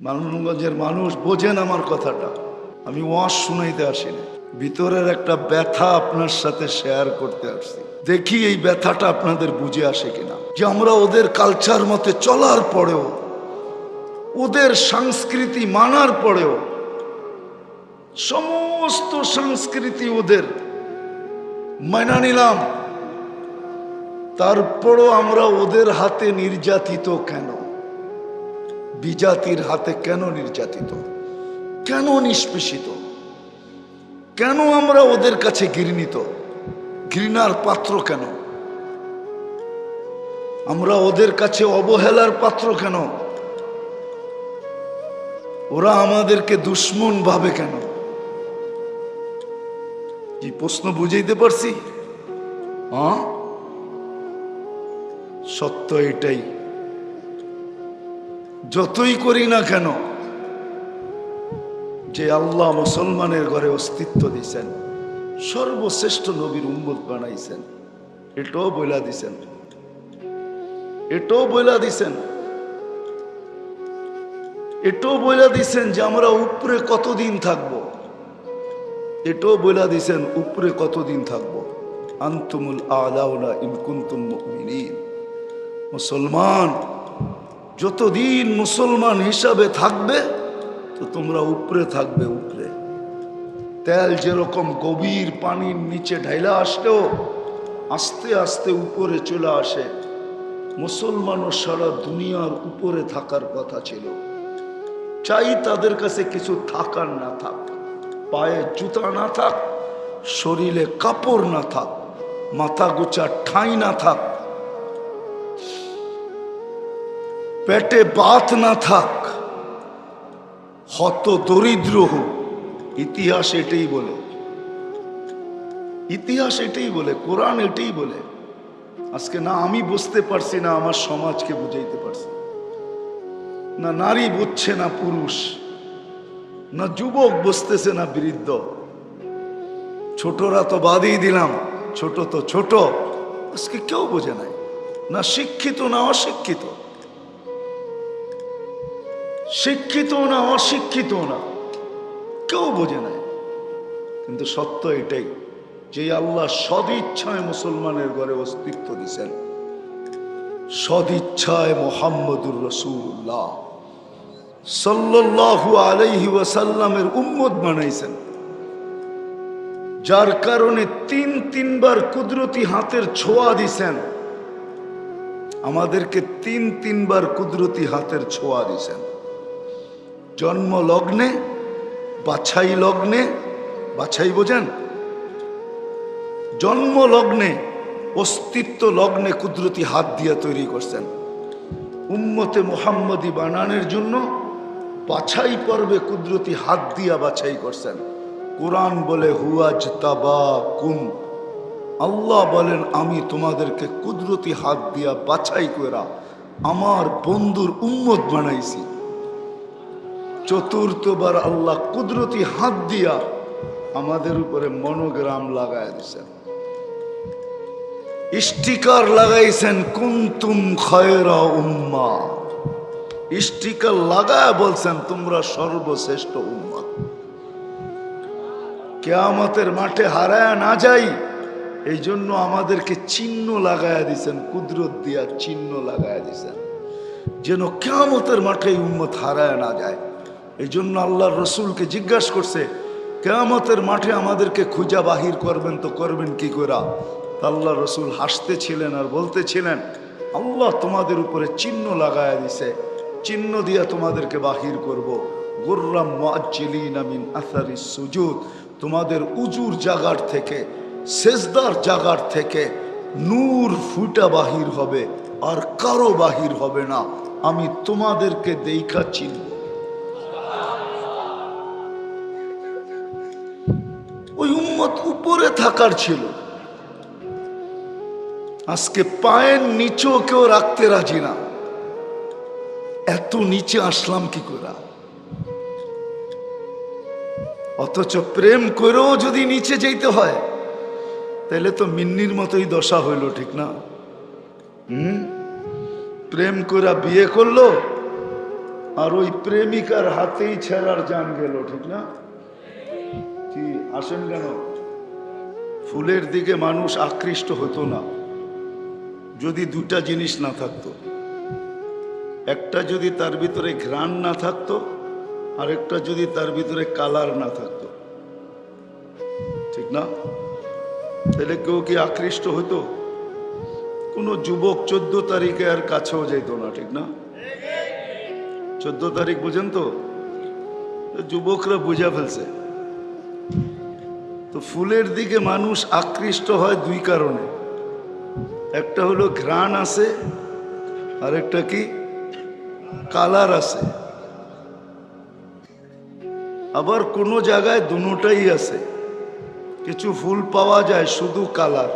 মানগঞ্জের মানুষ বোঝেন আমার কথাটা। আমি ওয়াশ শুনাইতে আসিনি ভিতরের একটা ব্যথা আপনার সাথে শেয়ার করতে আসছি। দেখি এই ব্যথাটা আপনাদের বুঝে আসে কিনা। যে আমরা ওদের কালচার মতে চলার পরেও, ওদের সংস্কৃতি মানার পরেও, সমস্ত সংস্কৃতি ওদের মানা নিলাম। তারপরও আমরা ওদের হাতে নির্যাতিত কেন? বিজাতির হাতে কেন নির্যাতিত? কেন নিষ্পেষিত? কেন আমরা ওদের কাছে ঘৃণিত? ঘৃণার পাত্র কেন? আমরা ওদের কাছে অবহেলার পাত্র কেন? ওরা আমাদেরকে দুশ্মন ভাবে কেন? কি প্রশ্ন বুঝাইতে পারছি? সত্য এটাই। যতই করি না কেন, যে আল্লাহ মুসলমানের ঘরে অস্তিত্ব দিছেন সর্বশ্রেষ্ঠ নবীর উম্মত বানাইছেন, এটাও বইলা দিছেন। এটাও বইলা দিছেন। এটাও বইলা দিছেন যে আমরা উপরে কতদিন থাকব। এটাও বইলা দিছেন উপরে কতদিন থাকব। আন্তুমুল আলাউলা ইনকুন্তুম মুমিনিন। মুসলমান যতদিন মুসলমান হিসাবে থাকবে, তো তোমরা উপরে থাকবে উপরে। তেল যেরকম গভীর পানির নিচে ঢাইলা আসলেও আস্তে আস্তে উপরে চলে আসে। মুসলমানও সারা দুনিয়ার উপরে থাকার কথা ছিল। চাই তাদের কাছে কিছু থাকার না থাক, পায়ে জুতা না থাক, শরীরে কাপড় না থাক, মাথা গোচা ঠাঁই না থাক পেটে বাত না থাক। হত দরিদ্র হোক। ইতিহাস এটাই বলে। ইতিহাস এটাই বলে, কোরআন এটাই বলে। আজকে না আমি বুঝতে পারছি, না আমার সমাজকে বুঝাইতে পারছি। না নারী বুঝছে, না পুরুষ। না যুবক বুঝতেছে, না বৃদ্ধ। ছোটরা তো বাদই দিলাম, ছোট তো ছোট। আজকে কেউ বোঝে নাই। না শিক্ষিত, না অশিক্ষিত। শিক্ষিত না অশিক্ষিত না। কেউ বোঝে নাই কিন্তু সত্য এটাই যে আল্লাহ সদিচ্ছায় মুসলমানের ঘরে অস্তিত্ব দিছেন। সদিচ্ছায় মোহাম্মদুর রসুল্লাহ সাল্লাল্লাহু আলাইহি ওয়াসাল্লামের উম্মত বানাইছেন। যার কারণে তিন তিনবার কুদরতি হাতের ছোঁয়া দিছেন। আমাদেরকে তিন তিনবার কুদরতি হাতের ছোঁয়া দিছেন। জন্ম লগ্নে বাছাই লগ্নে বাছাই বোঝেন? জন্ম লগ্নে অস্তিত্ব লগ্নে কুদরতি হাত দিয়ে তৈরি করছেন। উম্মতে মোহাম্মদী বানানের জন্য বাছাই পর্বে কুদরতি হাত দিয়া বাছাই করছেন। কোরআন বলে হুয়াজ তাবা কুম আল্লাহ বলেন, আমি তোমাদেরকে কুদরতি হাত দিয়া বাছাই করা আমার বন্ধুর উম্মত বানাইছি। চতুর্থবার আল্লাহ কুদরতি হাত দিয়া আমাদের উপরে মনোগ্রাম লাগায় দিছেন। স্টিকার লাগাইছেন, কুন্তুম খয়রা উম্মা। স্টিকার লাগায় বলছেন, তোমরা সর্বশ্রেষ্ঠ উম্মত কেয়ামতের মাঠে হারায় না যাই এই জন্য আমাদেরকে চিহ্ন লাগায় দিছেন, কুদরত দিয়া চিহ্ন লাগায় দিছেন। যেন কেয়ামতের মাঠে উম্মত হারায় না যায়। এই জন্য আল্লাহর রসুলকে জিজ্ঞাসা করছে, কেয়ামতের মাঠে আমাদেরকে খুঁজা বাহির করবেন তো করবেন কি করা আল্লাহ রসুল হাসতেছিলেন আর বলতেছিলেন, আল্লাহ তোমাদের উপরে চিহ্ন লাগায় দিছে, চিহ্ন দিয়া তোমাদেরকে বাহির করব। তোমাদের উজুর জাগার থেকে, সেজদার জাগার থেকে নূর ফুটা বাহির হবে আর কারও বাহির হবে না। আমি তোমাদেরকে দেইখা চিনব উপরে থাকার ছিল। আজকে পায়ের নিচেও কেউ রাখতে রাজি না। এত নিচে আসলাম কি করে? অথচ প্রেম করেও যদি নিচে যেতে হয়, তাহলে তো মিন্নির মতোই দশা হইল, ঠিক না? হুম? প্রেম করে বিয়ে করল, আর ওই প্রেমিকার হাতেই ছেড়ার জান গেল, ঠিক না? কি আসেন কেন? ফুলের দিকে মানুষ আকৃষ্ট হতো না। যদি দুটা জিনিস না থাকতো, একটা যদি তার ভিতরে ঘ্রাণ না থাকতো আরেকটা যদি তার ভিতরে কালার না থাকতো। ঠিক না? তাহলে কেউ কি আকৃষ্ট হতো? কোনো যুবক চোদ্দ তারিখে আর কাছেও যেত না, ঠিক না? চোদ্দ তারিখ, বুঝেন তো তো? যুবকরা বুঝা ফেলছে। তো ফুলের দিকে মানুষ আকৃষ্ট হয় দুই কারণে। একটা হলো ঘ্রাণ আছে আর একটা কি? কালার আছে। আবার কোনো জায়গায় দুটাই আছে। কিছু ফুল পাওয়া যায় শুধু কালার,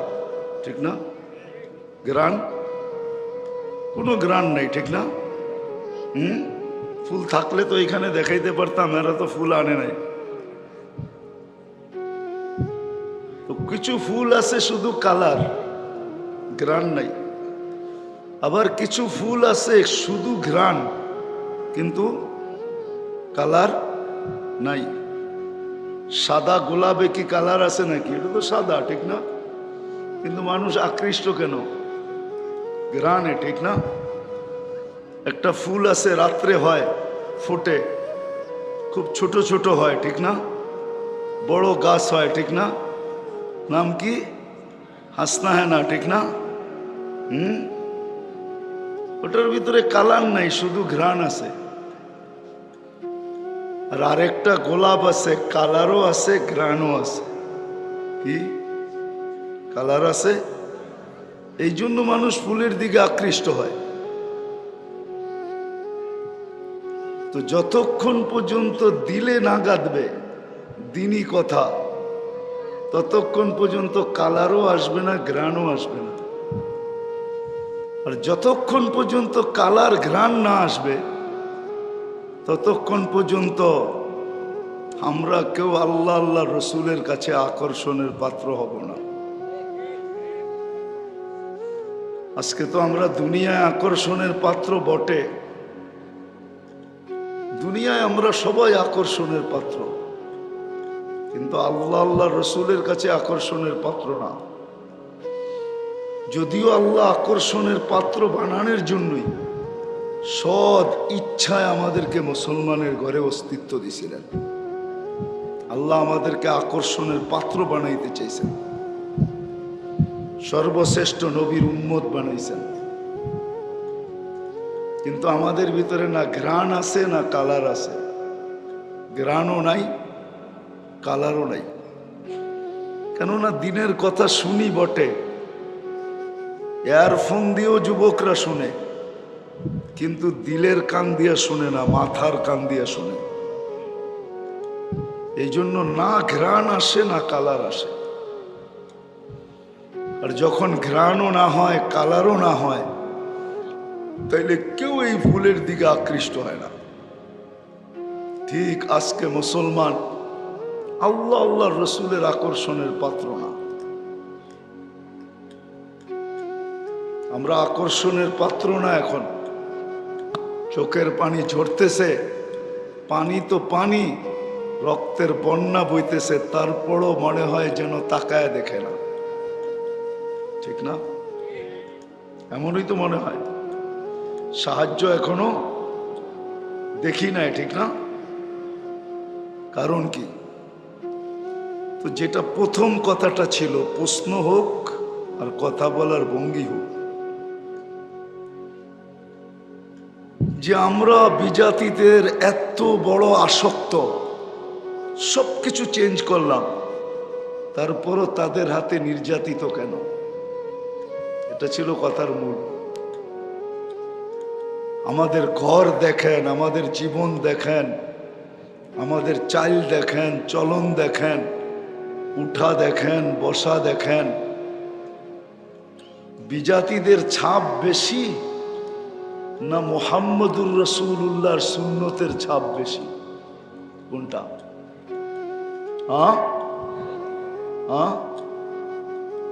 ঠিক না? গ্রান কোনো গ্রান নেই, ঠিক না? হুম? ফুল থাকলে তো এখানে দেখাইতে পারতাম, এরা তো ফুল আনে নাই। কিছু ফুল আছে শুধু কালার গ্রান নাই। আবার কিছু ফুল আছে শুধু ঘ্রাণ, কিন্তু কালার নাই। সাদা গোলাপে কি কালার আছে নাকি? এটা তো সাদা, ঠিক না? কিন্তু মানুষ আকৃষ্ট কেন? গ্রানে ঠিক না? একটা ফুল আছে রাত্রে হয়, ফোটে। খুব ছোট ছোট হয়, ঠিক না? বড় গাছ হয়, ঠিক না? নাম কি? হাসনা হ্যাঁ না, ঠিক না? হুম? ওটার ভিতরে কালার নাই, শুধু ঘ্রাণ আছে। আর আরেকটা গোলাপ আছে, কালারও আছে, ঘ্রাণও আছে। কি? কালার আছে? এই জন্য মানুষ ফুলের দিকে আকৃষ্ট হয়। তো যতক্ষণ পর্যন্ত দিলে না গাঁদবে, দিনই কথা। ততক্ষণ পর্যন্ত কালারও আসবে না, ঘ্রাণও আসবে না। আর যতক্ষণ পর্যন্ত কালার, ঘ্রাণ না আসবে, ততক্ষণ পর্যন্ত আমরা কেউ আল্লাহ আল্লাহ রসুলের কাছে আকর্ষণের পাত্র হব না। আজকে তো আমরা দুনিয়ায় আকর্ষণের পাত্র বটে। দুনিয়ায় আমরা সবাই আকর্ষণের পাত্র। কিন্তু আল্লাহ আল্লাহ রসুলের কাছে আকর্ষণের পাত্র না। যদিও আল্লাহ আকর্ষণের পাত্র বানানোর জন্যই সৎ ইচ্ছায় আমাদেরকে মুসলমানের ঘরে অস্তিত্ব দিছিলেন। আল্লাহ আমাদেরকে আকর্ষণের পাত্র বানাইতে চাইছেন। সর্বশ্রেষ্ঠ নবীর উম্মত বানাইছেন। কিন্তু আমাদের ভিতরে না ঘ্রাণ আছে, না কালার আছে। ঘ্রাণও নাই কালারও নাই। কেননা দিনের কথা শুনি বটে। এয়ারফোন দিয়েও যুবকরা শুনে, কিন্তু দিলের কান দিয়া শুনে না, মাথার কান দিয়া শুনে। এই জন্য না ঘ্রাণ আসে না, কালার আসে। আর যখন ঘ্রাণও না হয়, কালারও না হয়, তাইলে কেউ এই ফুলের দিকে আকৃষ্ট হয় না। ঠিক আজকে মুসলমান আল্লাহ আল্লাহ রসুলের আকর্ষণের পাত্র না। আমরা আকর্ষণের পাত্র না এখন। চোখের পানি ঝরতেছে, পানি তো পানি, রক্তের বন্যা বইতেছে, তারপরও মনে হয় যেন তাকায় দেখে না। ঠিক না? এমনই তো মনে হয়। সাহায্য এখনও দেখি নাই, ঠিক না? কারণ কি? তো যেটা প্রথম কথাটা ছিল, প্রশ্ন হোক আর কথা বলার ভঙ্গি হোক। যে আমরা বিজাতিদের এত বড় আসক্ত সব কিছু চেঞ্জ করলাম, তারপরও তাদের হাতে নির্যাতিত কেন? এটা ছিল কথার মূল। আমাদের ঘর দেখেন, আমাদের জীবন দেখেন, আমাদের চাইল দেখেন, চলন দেখেন উঠা দেখেন, বসা দেখেন। বিজাতিদের ছাপ বেশি না মোহাম্মদুর রসুল্লাহর সুন্নতের ছাপ বেশি? কোনটা?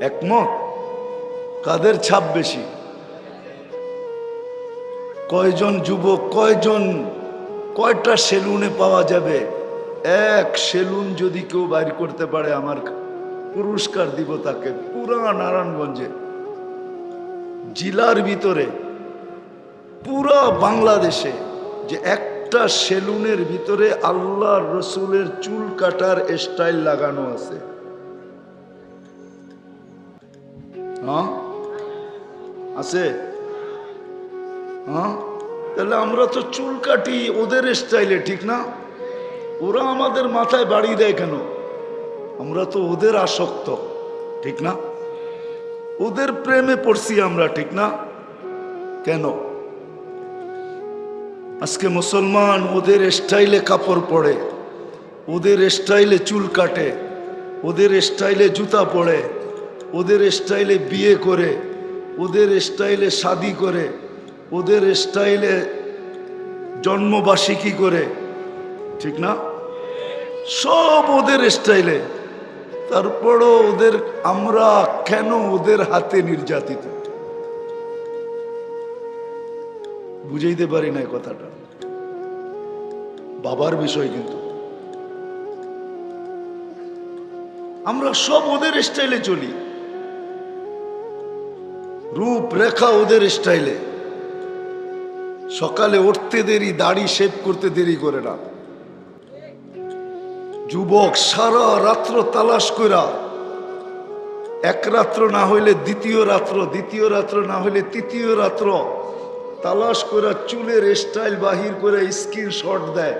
একমত? কাদের ছাপ বেশি? কয়জন যুবক, কয়জন, কয়টা সেলুনে পাওয়া যাবে? এক সেলুন যদি কেউ বাইর করতে পারে, আমার পুরস্কার দিব তাকে পুরা নারায়ণগঞ্জে। জেলার ভিতরে, পুরা বাংলাদেশে যে একটা সেলুনের ভিতরে আল্লাহ রসুলের চুল কাটার স্টাইল লাগানো আছে। হ্যাঁ? আছে? হ্যাঁ? তাহলে আমরা তো চুল কাটি ওদের স্টাইলে ঠিক না? ওরা আমাদের মাথায় বাড়ি দেয় কেন? আমরা তো ওদের আসক্ত, ঠিক না? ওদের প্রেমে পড়ছি আমরা, ঠিক না? কেন? আজকে মুসলমান ওদের স্টাইলে কাপড় পরে, ওদের স্টাইলে চুল কাটে, ওদের স্টাইলে জুতা পরে, ওদের স্টাইলে বিয়ে করে, ওদের স্টাইলে শাদি করে, ওদের স্টাইলে জন্মবার্ষিকী করে ঠিক না? সব ওদের স্টাইলে। তারপরও ওদের, আমরা কেন ওদের হাতে নির্যাতিত? বুঝাইতে পারি না কথাটা। বাবার বিষয় কিন্তু। আমরা সব ওদের স্টাইলে চলি। রূপ রেখা ওদের স্টাইলে। সকালে উঠতে দেরি, দাড়ি শেভ করতে দেরি করে না। যুবক সারা রাত্র তালাশ করা এক রাত্র না হইলে দ্বিতীয় রাত্র দ্বিতীয় রাত্র না হইলে তৃতীয় রাত্র তালাশ করে চুলের স্টাইল বাহির করে স্ক্রিনশট দেয়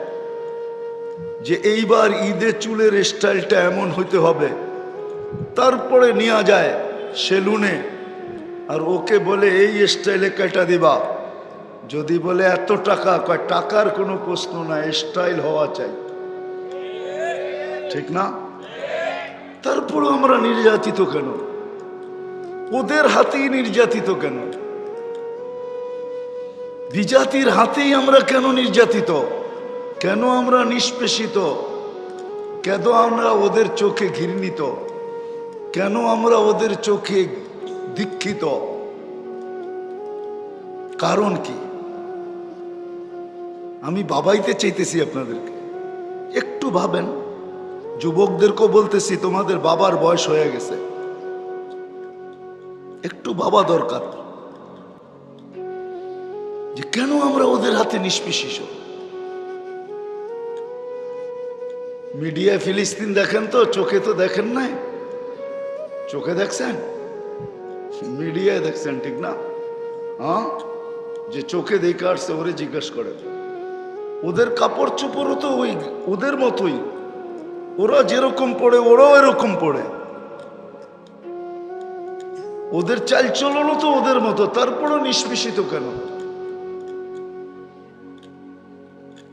যে এইবার ঈদে চুলের স্টাইলটা এমন হইতে হবে। তারপরে নেওয়া যায় সেলুনে আর ওকে বলে, এই স্টাইলে কেটা দিবা? যদি বলে, এত টাকা। কয়, টাকার কোনো প্রশ্ন না, স্টাইল হওয়া চাই। ঠিক না? তারপরে আমরা নির্যাতিত কেন? ওদের হাতেই নির্যাতিত কেন? বিজাতির হাতেই আমরা কেন নির্যাতিত? কেন আমরা নিষ্পেষিত? কেন আমরা ওদের চোখে ঘৃণিত? কেন আমরা ওদের চোখে দীক্ষিত? কারণ কি? আমি বাবাইতে চাইতেছি আপনাদেরকে। একটু ভাবেন। যুবকদেরকেও বলতেছি, তোমাদের বাবার বয়স হয়ে গেছে। একটু বাবা দরকার। যে কেন আমরা ওদের হাতে নিষ্পেষিত মিডিয়ায় ফিলিস্তিন দেখেন তো, চোখে তো দেখেন নাই? চোখে দেখছেন? মিডিয়ায় দেখছেন, ঠিক না? হ্যাঁ? যে চোখে দেখে আসছে, ওরে জিজ্ঞেস করে। ওদের কাপড় চোপড়ও তো ওই, ওদের মতোই। ওরা যেরকম পড়ে, ওরাও এরকম পড়ে। ওদের চাল চলনও তো ওদের মতো, তারপরও নিষ্পেষিত কেন?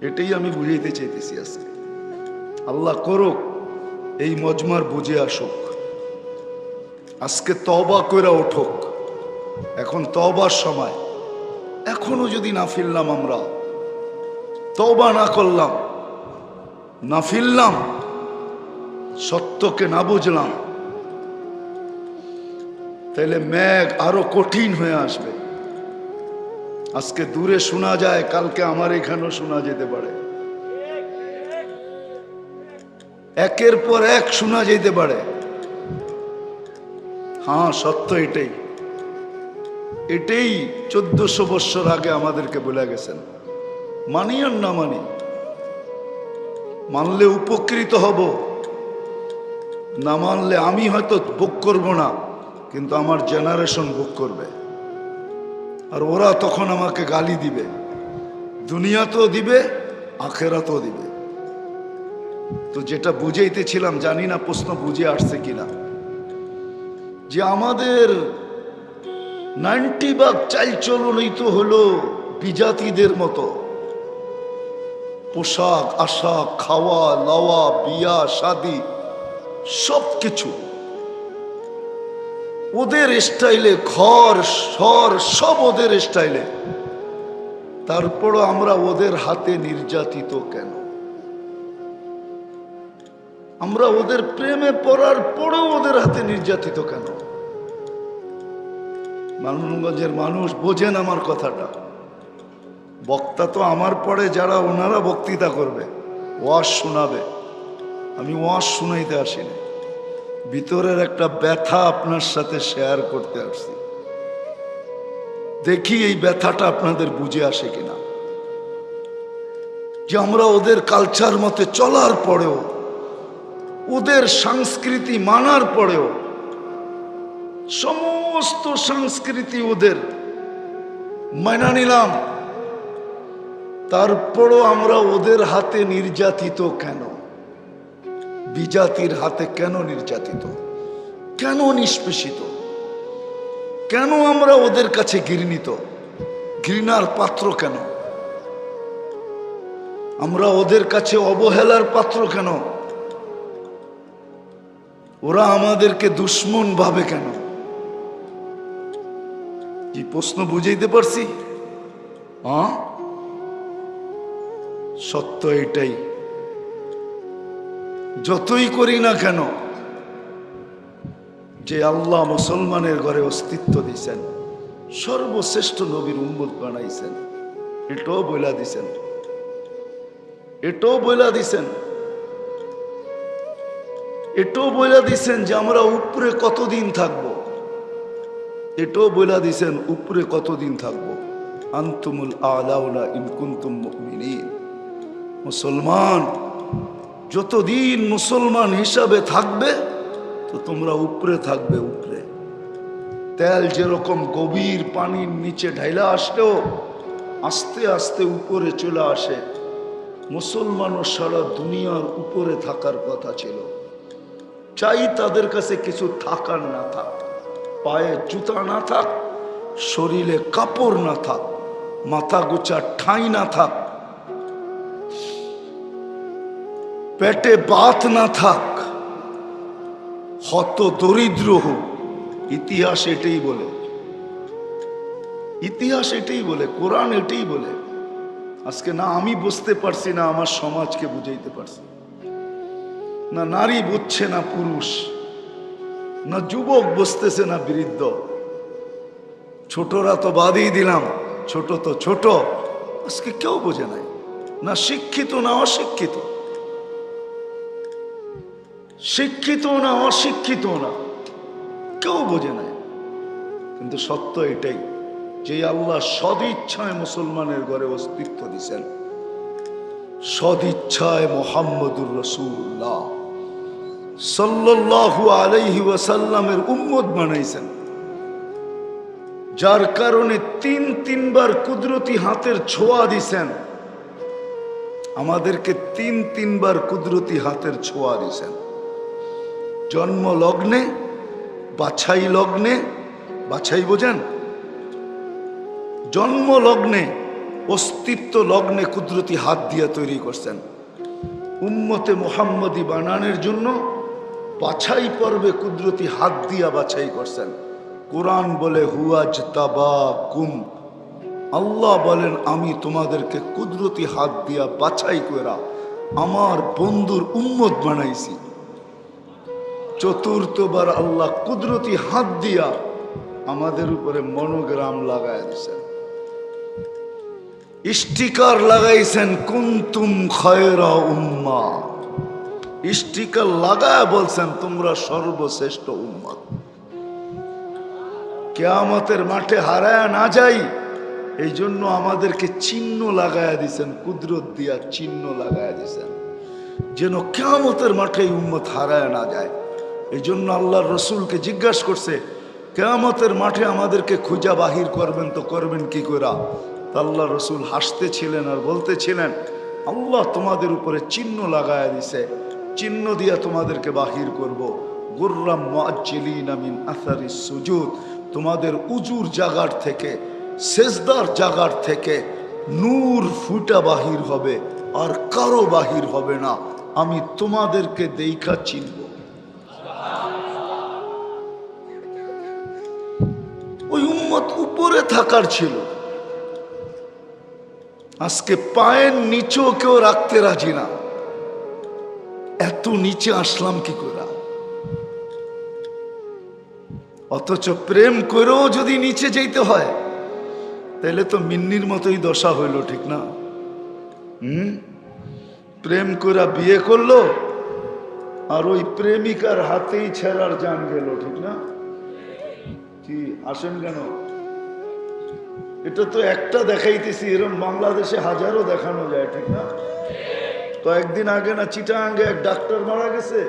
এটাই আমি বুঝাইতে চাইতেছি আজকে। আল্লাহ করুক, এই মজমার বুঝে আসুক। আজকে তবা কইরা উঠুক। এখন তবার সময়। এখনও যদি না ফিরলাম আমরা তবা না করলাম, না ফিরলাম সত্যকে না বুঝলাম। তাহলে মেঘ আরও কঠিন হয়ে আসবে। আজকে দূরে শোনা যায়, কালকে আমার এখানেও শোনা যেতে পারে। একের পর এক শোনা যেতে পারে। হ্যাঁ সত্য এটাই। এটাই চোদ্দশো বৎসর আগে আমাদেরকে বলে গেছেন। মানি আর না মানি, মানলে উপকৃত হব। না মানলে আমি হয়তো বুক করব না, কিন্তু আমার জেনারেশন বুক করবে। আর ওরা তখন আমাকে গালি দিবে। দুনিয়াতেও দিবে, আখেরাতেও দিবে। তো যেটা বুঝাইতেছিলাম, জানি না প্রশ্ন বুঝে আসছে কিনা। যে আমাদের নাইনটি ভাগ চালচলনই তো হলো বিজাতিদের মতো। পোশাক, আশাক, খাওয়া, লাওয়া, বিয়া, শাদি। সব কিছু ওদের স্টাইলে, ঘর সর সব ওদের স্টাইলে। তারপরও আমরা ওদের হাতে নির্যাতিত কেন? আমরা ওদের প্রেমে পড়ার পরেও ওদের হাতে নির্যাতিত কেন? মানগঞ্জের মানুষ বোঝেন আমার কথাটা। বক্তা তো আমার পরে, যারা ওনারা বক্তৃতা করবে, ওয়াজ শোনাবে। আমি ওয়াজ শুনাইতে আসিনি ভিতরের একটা ব্যথা আপনার সাথে শেয়ার করতে আসছি। দেখি এই ব্যথাটা আপনাদের বুঝে আসে কিনা। যে আমরা ওদের কালচার মতে চলার পরেও, ওদের সংস্কৃতি মানার পরেও, সমস্ত সংস্কৃতি ওদের মানা নিলাম। তারপরও আমরা ওদের হাতে নির্যাতিত কেন? বিজাতির হাতে কেন নির্যাতিত? কেন নিষ্পেষিত? কেন আমরা ওদের কাছে ঘৃণিত? ঘৃণার পাত্র কেন? আমরা ওদের কাছে অবহেলার পাত্র কেন? ওরা আমাদেরকে দুশ্মন ভাবে কেন? কি প্রশ্ন বুঝাইতে পারছি? সত্য এটাই। যতই করি না কেন, যে আল্লাহ মুসলমানের ঘরে অস্তিত্ব দিছেন সর্বশ্রেষ্ঠ নবীর উম্মত বানাইছেন, এটাও বইলা দিছেন, এটাও বইলা দিছেন, এটাও বইলা দিছেন যে আমরা উপরে কতদিন থাকব, এটাও বইলা দিছেন উপরে কতদিন থাকব। আন্তুমুল আলাউলা ইনকুন্তুম মুমিনিন। মুসলমান যতদিন মুসলমান হিসাবে থাকবে, তো তোমরা উপরে থাকবে উপরে। তেল যেরকম গভীর পানির নিচে ঢাইলা আসলেও আস্তে আস্তে উপরে চলে আসে। মুসলমানও সারা দুনিয়ার উপরে থাকার কথা ছিল। চাই তাদের কাছে কিছু থাকার না থাক, পায়ে জুতা না থাক, শরীরে কাপড় না থাক, মাথা গোচার ঠাঁই না থাক পেটে বাত না থাক, হত দরিদ্র হোক, ইতিহাস এটাই বলে। ইতিহাস এটাই বলে, কোরআন এটাই বলে। আজকে না আমি বুঝতে পারছি, না আমার সমাজকে বুঝাইতে পারছি। না নারী বুঝছে, না পুরুষ। না যুবক বুঝতেছে, না বৃদ্ধ। ছোটরা তো বাদই দিলাম, ছোট তো ছোট। আজকে কেউ বোঝে নাই। না শিক্ষিত, না অশিক্ষিত। শিক্ষিত না অশিক্ষিত না। কেউ বোঝে নাই কিন্তু সত্য এটাই যে আল্লাহ সদিচ্ছায় মুসলমানের ঘরে অস্তিত্ব দিছেন। সদিচ্ছায় মোহাম্মদুর রসুল্লাহ। সাল্লাল্লাহু আলাইহি ওয়াসাল্লামের উম্মত বানাইছেন। যার কারণে তিন তিনবার কুদরতি হাতের ছোঁয়া দিছেন। আমাদেরকে তিন তিনবার কুদরতি হাতের ছোঁয়া দিছেন। জন্ম লগ্নে বাছাই লগ্নে বাছাই বোঝেন? জন্ম লগ্নে অস্তিত্ব লগ্নে কুদরতি হাত দিয়া তৈরি করছেন। উম্মতে মোহাম্মদী বানানোর জন্য বাছাই পর্বে কুদরতি হাত দিয়া বাছাই করছেন। কোরআন বলে হুয়াজ তাবা কুম আল্লাহ বলেন, আমি তোমাদেরকে কুদরতি হাত দিয়া বাছাই করা আমার বন্ধুর উম্মত বানাইছি। চতুর্থবার আল্লাহ কুদরতি হাত দিয়া আমাদের উপরে মনোগ্রাম লাগায় দিছেন স্টিকার লাগাইছেন, কুন্তুম খয়রা উম্মা। স্টিকার লাগায় বলছেন, তোমরা সর্বশ্রেষ্ঠ উম্মত কেয়ামতের মাঠে হারায় না যাই এই জন্য আমাদেরকে চিহ্ন লাগায়া দিছেন, কুদরত দিয়া চিহ্ন লাগায়া দিছেন। যেন কেয়ামতের মাঠে উম্মত হারায় না যায়। এই জন্য আল্লাহর রসুলকে জিজ্ঞাসা করছে, কেয়ামতের মাঠে আমাদেরকে খুঁজা বাহির করবেন তো করবেন কি করে আল্লাহ রসুল হাসতেছিলেন আর বলতেছিলেন, আল্লাহ তোমাদের উপরে চিহ্ন লাগায়া দিছে, চিহ্ন দিয়া তোমাদেরকে বাহির করব। গুর্রাম মিন সুজুদ, তোমাদের উজুর জাগার থেকে, সেজদার জাগার থেকে নূর ফুটা বাহির হবে আর কারও বাহির হবে না। আমি তোমাদেরকে দেইখা চিনব থাকার ছিল। আজকে পায়ের নিচেও কেউ রাখতে রাজি না। এত নিচে আসলাম কি করে? অথচ প্রেম করেও যদি নিচে যেতে হয়, তাহলে তো মিন্নির মতোই দশা হইল, ঠিক না? হুম? প্রেম করে বিয়ে করল, আর ওই প্রেমিকার হাতেই ছেড়ার জান গেল, ঠিক না? কি, আসেন কেন? এটা তো একটা দেখাইতেছি এরকম বাংলাদেশে হাজারো দেখানো যায়, ঠিক না? কয়েকদিন আগে না চিটাঙ্গে এক ডাক্তার মারা গেছে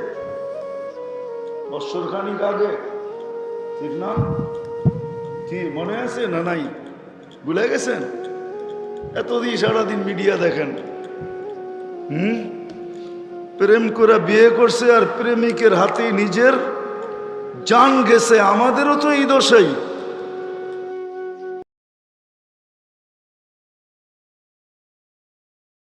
বৎসর খানিক আগে, ঠিক না? কি, মনে আছে না নাই? ভুলে গেছেন? এতদিন সারাদিন মিডিয়া দেখেন। হুম? প্রেম করে বিয়ে করছে আর প্রেমিকের হাতে নিজের জান গেছে, আমাদেরও তো এই দশাই।